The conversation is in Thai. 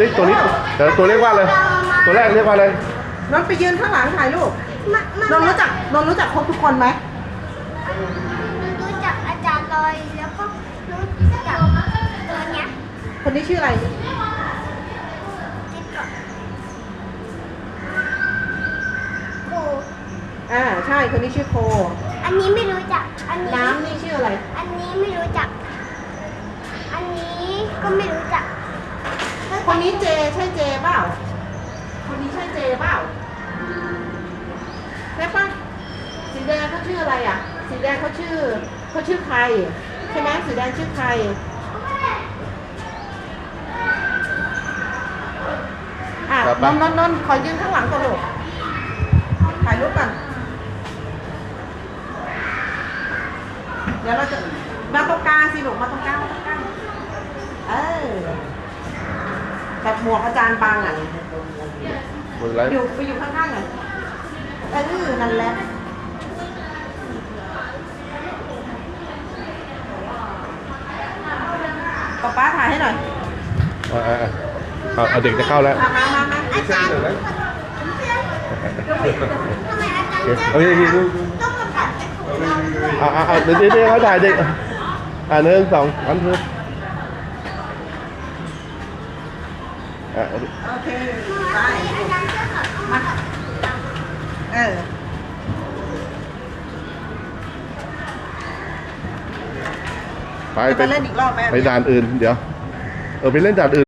เฮ้ยตัวนี้เดี๋ยวตัวเรียกว่าอะไรตัวแรกเรียกว่าอะไรนนท์ไปยืนข้างหลังถ่ายรูปมันมันนนท์รู้จักนนท์รู้จักครบทุกคนไหมรู้จักอาจารย์ลอยแล้วก็รู้จักตัวเนี้ยคนนี้ชื่ออะไรที่เกาะโอ้อ่าใช่คนนี้ชื่อโค อันนี้ไม่รู้จัก อันนี้ น้ำนี่ชื่ออะไร อันนี้ไม่รู้จัก อันนี้ก็ไม่รู้จักค นนี้เจใช่เจเปล่า คนนี้ใช่เจเปล่าใช่ปะสีแดงเขาชื่ออะไรอะ สีแดงเขาชื่อเขาชื่อใครใช่ไหมสีแดงชื่อใครอะครับนนท์นนท์นนท์ขอยืนข้างหลังก่อนลูกถ่ายรูปก่อนเดี๋ยวเราจะมาตรงกลางสิลูกมาตรงกลางมาตรงกลางเออ แต่หมวกอาจารย์บางอะหมดไรอยู่ไปอยู่ข้างๆหน่อยเออนั่นแหละป๊าป๊าถ่ายให้หน่อยอ่าอ่าอ่าเอาเอาเด็กจะเข้าแล้วมามามามาอาจารย์ทำไมอาจารย์เฮ้ยเฮ้ยเฮ้ยต้องมาตัดอ่าอ่าอ่าเดี๋ยวเดี๋ยวเดี๋ยวเขาถ่ายเด็กอ่าหนึ่งสองสามสี่ อ่าโอเคไปไปอาจารย์จะสอนมาเออไปจะไปไปเล่นอีกรอบไหมไปด่านอื่น เดี๋ยว เออไปเล่นด่านอื่น